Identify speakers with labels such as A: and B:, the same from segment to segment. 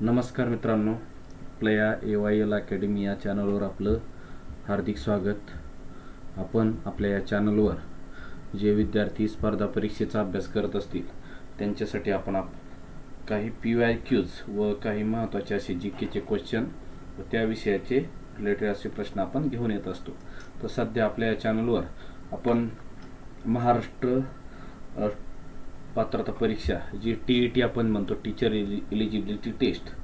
A: नमस्कार मित्रांनो. आपल्या या ए वाय एल अकॅडमी या चॅनलवर आपलं हार्दिक स्वागत. आपण आपल्या या चॅनलवर जे विद्यार्थी स्पर्धा परीक्षेचा अभ्यास करत असतील त्यांच्यासाठी आपण आप काही पी वाय क्यूज व काही महत्त्वाचे असे जी केचे क्वेश्चन व त्या विषयाचे रिलेटेड असे प्रश्न आपण घेऊन येत असतो. तर सध्या आपल्या या चॅनलवर आपण महाराष्ट्र पात्रता परीक्षा जी टी ई टी आपण म्हणतो टीचर एलिजिबिलिटी टेस्ट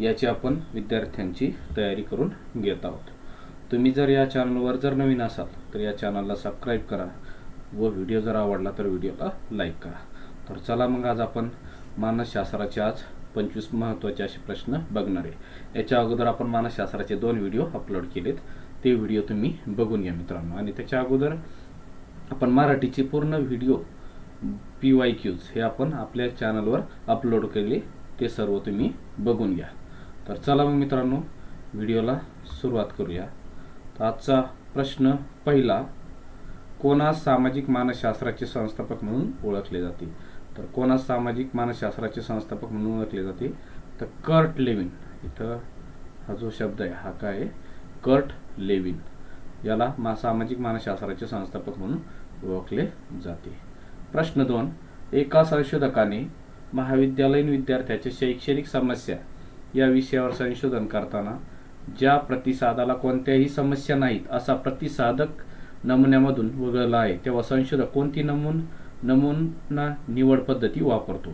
A: याची आपण विद्यार्थ्यांची तयारी करून घेत आहोत. तुम्ही जर या चॅनलवर जर नवीन असाल तर या चॅनलला सबस्क्राईब करा व व्हिडिओ जर आवडला तर व्हिडिओला लाईक करा. तर चला मग आज आपण मानसशास्त्राचे आज पंचवीस महत्त्वाचे असे प्रश्न बघणार आहे. याच्या अगोदर आपण मानसशास्त्राचे दोन व्हिडिओ अपलोड केलेत. ते व्हिडिओ तुम्ही बघून घ्या मित्रांनो. आणि त्याच्या अगोदर आपण मराठीचे पूर्ण व्हिडिओ पी वाय क्यूज हे आपण आपल्या चॅनलवर अपलोड केले ते सर्व तुम्ही बघून घ्या. तर चला मग मित्रांनो व्हिडिओला सुरुवात करूया. तर आजचा प्रश्न पहिला कोणास सामाजिक मानसशास्त्राचे संस्थापक म्हणून ओळखले जाते? तर कोणास सामाजिक मानसशास्त्राचे संस्थापक म्हणून ओळखले जाते? तर कर्ट लेविन. इथं हा जो शब्द आहे हा काय आहे? Kurt Lewin. याला मा सामाजिक मानसशास्त्राचे संस्थापक म्हणून ओळखले जाते. प्रश्न दोन एका संशोधकाने महाविद्यालयीन विद्यार्थ्याच्या शैक्षणिक समस्या या विषयावर संशोधन करताना ज्या प्रतिसादाला कोणत्याही समस्या नाहीत असा प्रतिसादक नमुन्यामधून वगळला आहे तेव्हा संशोधक कोणती नमून नमुना निवड पद्धती वापरतो?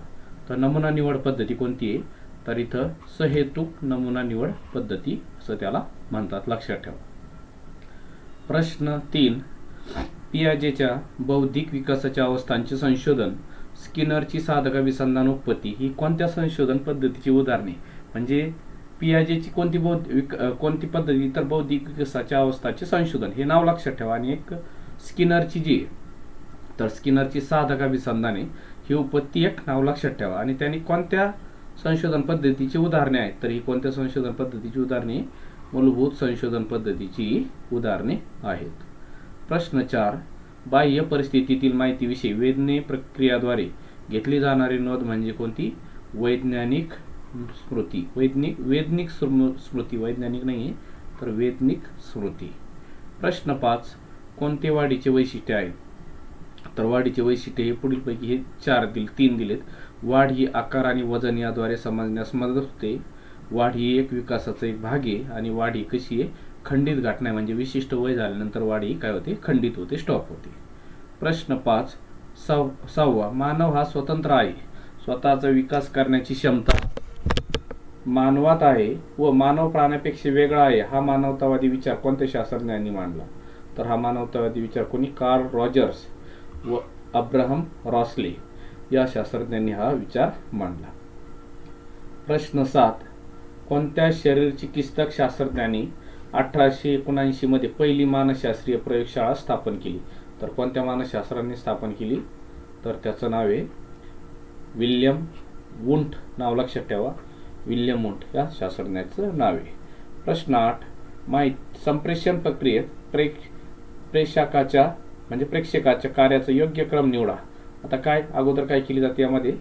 A: तर नमुना निवड पद्धती कोणती आहे? तर इथं सहेतुक नमुना निवड पद्धती असं त्याला म्हणतात. लक्षात ठेवा. प्रश्न तीन पियाजेच्या बौद्धिक विकासाच्या अवस्थांचे संशोधन. स्किनरची साधकाभिसंधानोत्पत्ती ही कोणत्या संशोधन पद्धतीची उदाहरणे? म्हणजे पियाजेची कोणती बौद्ध विक कोणती पद्धती? तर बौद्धिक विकासाच्या अवस्थाचे संशोधन. हे नाव लक्षात ठेवा. आणि एक स्किनरची जी तर स्किनरची साधकाभिसंधाने ही उपत्ती एक नाव लक्षात ठेवा. आणि त्यांनी कोणत्या संशोधन पद्धतीची उदाहरणे आहेत? तर ही कोणत्या संशोधन पद्धतीची उदाहरणे? मूलभूत संशोधन पद्धतीची उदाहरणे आहेत. प्रश्न चार बाह्य परिस्थितीतील माहितीविषयी वेदने प्रक्रियाद्वारे घेतली जाणारी नोंद म्हणजे कोणती? वैज्ञानिक स्मृती. वैज्ञानिक वेदनिक स्मृ- स्मृती. वैज्ञानिक नाही आहे तर वैज्ञानिक स्मृती. प्रश्न पाच कोणते वाढीचे वैशिष्ट्य आहे तर वाढीचे वैशिष्ट्य हे पुढीलपैकी हे चार दिल तीन दिलेत. वाढ ही आकार आणि वजन याद्वारे समजण्यास मदत होते. वाढ ही एक विकासाचा एक भाग आहे आणि वाढ ही कशी आहे? खंडित घटना म्हणजे विशिष्ट वय झाल्यानंतर वाढी काय होते? खंडित होते स्टॉप होते. प्रश्न पाच सव सहावा मानव हा स्वतंत्र आहे. स्वतःचा विकास करण्याची क्षमता मानवात आहे व मानव प्राण्यापेक्षा वेगळा आहे. हा मानवतावादी विचार कोणत्या शास्त्रज्ञांनी मांडला? तर हा मानवतावादी विचार कोणी? कार्ल रॉजर्स व अब्राहम रॉसले या शास्त्रज्ञांनी हा विचार मांडला. प्रश्न सात कोणत्या शरीर चिकित्सक शास्त्रज्ञांनी अठराशे एकोणऐंशी मध्ये पहिली मानसशास्त्रीय प्रयोगशाळा स्थापन केली. तर कोणत्या मानसशास्त्रांनी स्थापन केली? तर त्याचं नाव आहे विल्यम वुंट. नाव लक्षात ठेवा. विल्यम वुंट या शास्त्रज्ञाचं नाव आहे. प्रश्न आठ. माहीत संप्रेषण प्रक्रियेत प्रेक प्रेक्षकाच्या म्हणजे प्रेक्षकाच्या कार्याचा योग्य क्रम निवडा. आता काय अगोदर काय केली जाते यामध्ये?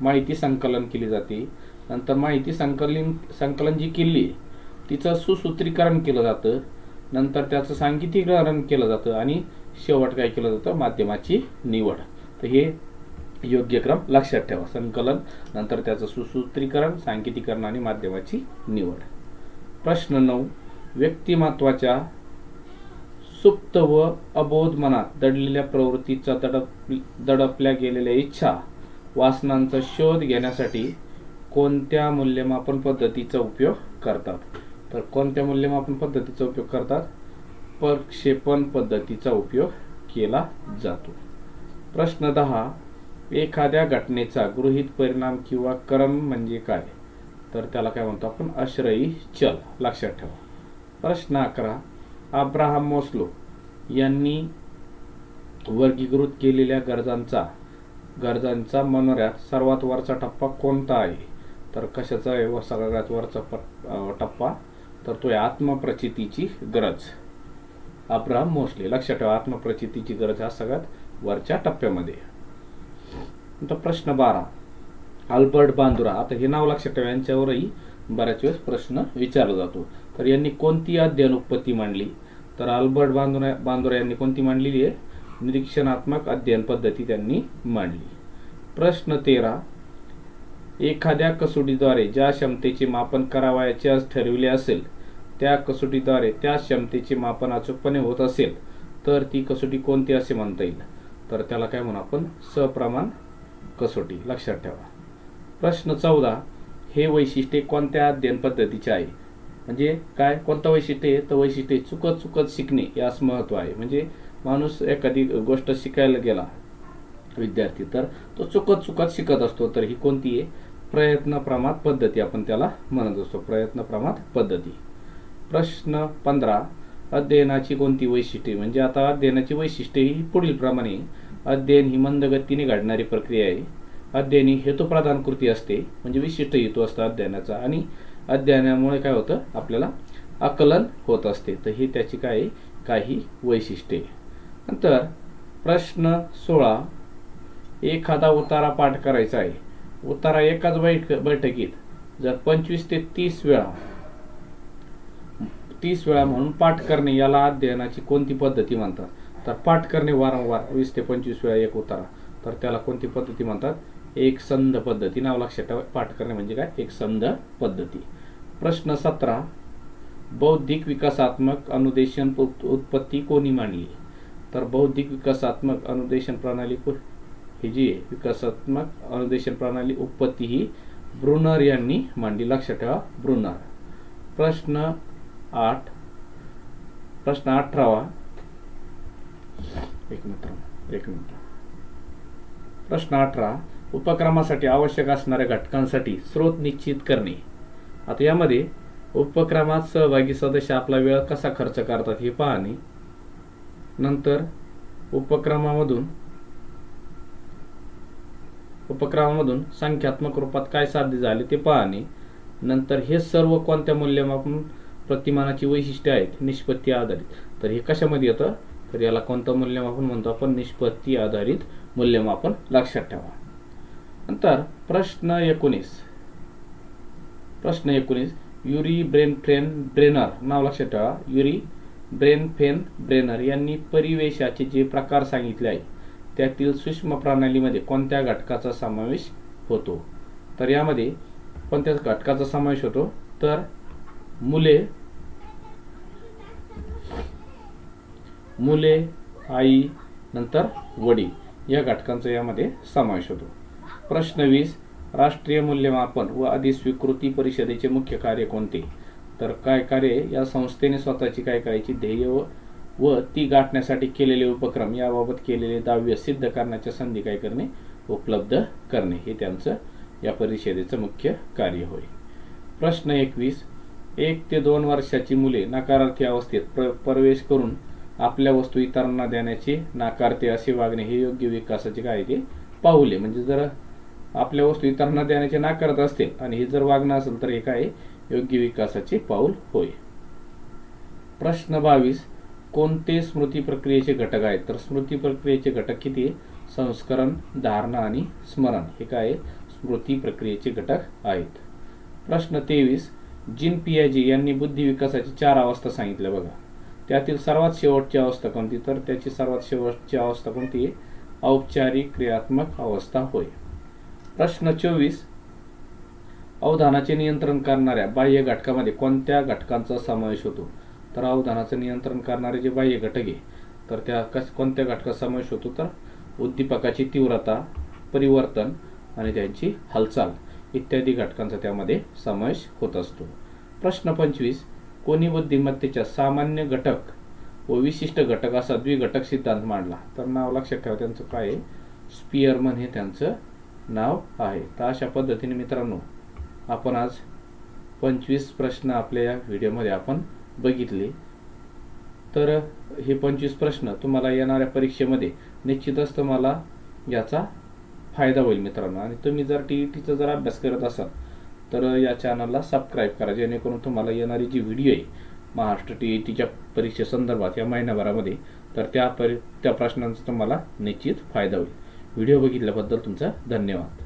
A: माहिती संकलन केली जाते. नंतर माहिती संकलन संकलन जी केली आहे, तिचं सुसूत्रीकरण केलं जातं. नंतर त्याचं सांगितीकरण केलं जातं आणि शेवट काय केलं जातं? माध्यमाची निवड. तर हे योग्य क्रम लक्षात ठेवा. संकलन नंतर त्याचं सुसूत्रीकरण सांकेतिकरण आणि माध्यमाची निवड. प्रश्न नऊ. व्यक्तिमत्वाच्या सुप्त व अबोध मनात दडलेल्या प्रवृत्तीचा दडप दडपल्या गेलेल्या इच्छा वासनांचा शोध घेण्यासाठी कोणत्या मूल्यमापन पद्धतीचा उपयोग करतात? तर कोणत्या मूल्यमापन पद्धतीचा उपयोग करतात? प्रक्षेपण पद्धतीचा उपयोग केला जातो. प्रश्न दहा. एखाद्या घटनेचा गृहीत परिणाम किंवा क्रम म्हणजे काय? तर त्याला काय म्हणतो आपण? आश्रयी चल. लक्षात ठेवा. प्रश्न अकरा. अब्राहम मोस्लो यांनी वर्गीकृत केलेल्या गरजांचा गरजांचा मनोऱ्यात सर्वात वरचा टप्पा कोणता आहे? तर कशाचा आहे? व सगळ्यात वरचा प- टप्पा तर तो आहे आत्मप्रचितीची गरज. अब्राहम मोस्ले लक्षात ठेवा आत्मप्रचितीची गरज हा सगळ्यात वरच्या टप्प्यामध्ये. आता प्रश्न बारा. अल्बर्ट बांदुरा आता हे नाव लक्षात ठेवा यांच्यावरही बऱ्याच वेळेस प्रश्न विचारला जातो. तर यांनी कोणती अध्ययन उत्पत्ती मांडली? तर अल्बर्ट बांदुरा बांदुरा यांनी कोणती मांडलेली आहे? निरीक्षणात्मक अध्ययन पद्धती त्यांनी मांडली. प्रश्न तेरा. एखाद्या कसोटीद्वारे ज्या क्षमतेचे मापन करावयाचे आज ठरविले असेल त्या कसोटीद्वारे त्या क्षमतेचे मापन अचूकपणे होत असेल तर ती कसोटी कोणती असे म्हणता येईल? तर त्याला काय म्हणू आपण? सप्रमाण कसोटी. लक्षात ठेवा. प्रश्न चौदा. हे वैशिष्ट्य कोणत्या अध्ययन पद्धतीचे आहे? म्हणजे काय? कोणतं वैशिष्ट्य आहे? तर वैशिष्ट्य चुकत चुकत शिकणे यास महत्त्व आहे. म्हणजे माणूस एखादी गोष्ट शिकायला गेला विद्यार्थी तर तो चुकत चुकत शिकत असतो तर ही कोणती आहे? प्रयत्नप्रमात पद्धती आपण त्याला म्हणत असतो. प्रयत्न प्रमात पद्धती. प्रश्न पंधरा अध्ययनाची कोणती वैशिष्ट्ये? म्हणजे आता अध्ययनाची वैशिष्ट्ये ही पुढील प्रमाणे अध्ययन ही मंद गतीने घडणारी प्रक्रिया आहे. अध्ययन ही हेतुप्रधान कृती असते म्हणजे विशिष्ट हेतू असतो अध्ययनाचा. आणि अध्ययनामुळे काय होतं? आपल्याला आकलन होत असते. तर ही त्याची काय काही वैशिष्ट्ये. नंतर प्रश्न सोळा एखादा उतारा पाठ करायचा आहे. उतारा एकाच बैठ बैठकीत जर पंचवीस ते तीस वेळा तीस वेळा म्हणून पाठ करणे याला अध्ययनाची कोणती पद्धती म्हणतात? तर पाठ करणे वारंवार वीस ते पंचवीस वेळा एक उतारा. तर त्याला कोणती पद्धती म्हणतात? एक संध पद्धती. नाव लक्षात ठेवा. पाठ करणे म्हणजे काय? एक संध पद्धती. प्रश्न सतरा. बौद्धिक विकासात्मक अनुदेशन उत्पत्ती कोणी मांडली? तर बौद्धिक विकासात्मक अनुदेशन प्रणाली को- ही जी आहे विकासात्मक अनुदेशन प्रणाली उत्पत्ती ही ब्रुनर यांनी मांडली. लक्षात ठेवा ब्रुनर. प्रश्न आठ. प्रश्न अठरावा. एक मिनिट एक मिनिट प्रश्न अठरा. उपक्रमासाठी आवश्यक असणाऱ्या घटकांसाठी स्रोत निश्चित करणे. आता यामध्ये उपक्रमात सहभागी सदस्य आपला वेळ कसा खर्च करतात हे पाहणे. नंतर उपक्रमामधून उपक्रमामधून संख्यात्मक रूपात काय साध्य झाले ते पाहणे. नंतर हे सर्व कोणत्या मूल्यमापन प्रतिमानाची वैशिष्ट्ये आहेत निष्पत्ती आधारित. तर हे कशामध्ये येतं? तर याला कोणतं मूल्यमापन म्हणतो आपण? निष्पत्ती आधारित मूल्यमापन लक्षात ठेवा. नंतर प्रश्न एकोणीस. प्रश्न एकोणीस. Urie Bronfenbrenner. नाव लक्षात ठेवा. युरी ब्रेन फेन ब्रेनर यांनी परिवेशाचे जे प्रकार सांगितले आहे त्यातील सूक्ष्म प्रणालीमध्ये कोणत्या घटकाचा समावेश होतो? तर यामध्ये कोणत्या घटकाचा समावेश होतो? तर मुले मुले आई नंतर वडील या घटकांचा यामध्ये समावेश होतो. प्रश्न वीस राष्ट्रीय मूल्यमापन व अधिस्वीकृती परिषदेचे मुख्य कार्य कोणते? तर काय कार्य या संस्थेने स्वतःची काय करायची ध्येय व व ती गाठण्यासाठी केलेले उपक्रम याबाबत केलेले दाव्य सिद्ध करण्याच्या संधी काय करणे? उपलब्ध करणे. हे त्यांचं या परिषदेचं मुख्य कार्य होय. प्रश्न एकवीस एक ते दोन वर्षाची मुले नकारार्थी अवस्थेत प्र प्रवेश करून आपल्या वस्तू इतरांना देण्याचे नाकारते असे वागणे हे योग्य विकासाचे काय ते पाहुले म्हणजे जर आपल्या वस्तू इतरांना देण्याचे नाकारत असतील आणि हे जर वागणं असेल तर हे काय योग्य विकासाचे पाऊल होय. प्रश्न बावीस. कोणते स्मृती प्रक्रियेचे घटक आहेत? तर स्मृती प्रक्रियेचे घटक किती संस्करण धारणा आणि स्मरण. हे काय आहे? स्मृती प्रक्रियेचे घटक आहेत. प्रश्न तेवीस. जिन पियाजी यांनी बुद्धी विकासाची चार अवस्था सांगितल्या बघा. त्यातील सर्वात शेवटची अवस्था कोणती? तर त्याची सर्वात शेवटची अवस्था कोणती? आहे औपचारिक क्रियात्मक अवस्था होय. प्रश्न चोवीस. अवधानाचे नियंत्रण करणाऱ्या बाह्य घटकामध्ये कोणत्या घटकांचा समावेश होतो? तर अवधानाचं नियंत्रण करणारे जे बाह्य घटक आहे तर त्या कस कोणत्या घटकात समावेश होतो? तर उद्दीपकाची तीव्रता परिवर्तन आणि त्यांची हालचाल. इत्यादी घटकांचा त्यामध्ये समावेश होत असतो. प्रश्न पंचवीस कोणी बुद्धिमत्तेच्या सामान्य घटक व विशिष्ट घटक असा द्विघटक सिद्धांत मांडला. तर नाव लक्षात ठेवा त्यांचं काय आहे? स्पियरमन हे त्यांचं नाव आहे. तर अशा पद्धतीने मित्रांनो आपण आज पंचवीस प्रश्न आपल्या या व्हिडिओमध्ये आपण बघितले. तर हे पंचवीस प्रश्न तुम्हाला येणाऱ्या परीक्षेमध्ये निश्चितच तुम्हाला याचा फायदा होईल मित्रांनो. आणि तुम्ही जर टी ई टीचा जर अभ्यास करत असाल तर या चॅनलला सबस्क्राईब करा जेणेकरून तुम्हाला येणारी जी व्हिडिओ आहे महाराष्ट्र टी ई टीच्या परीक्षेसंदर्भात या महिन्याभरामध्ये तर त्या परी त्या प्रश्नांचा तुम्हाला निश्चित फायदा होईल. व्हिडिओ बघितल्याबद्दल तुमचा धन्यवाद.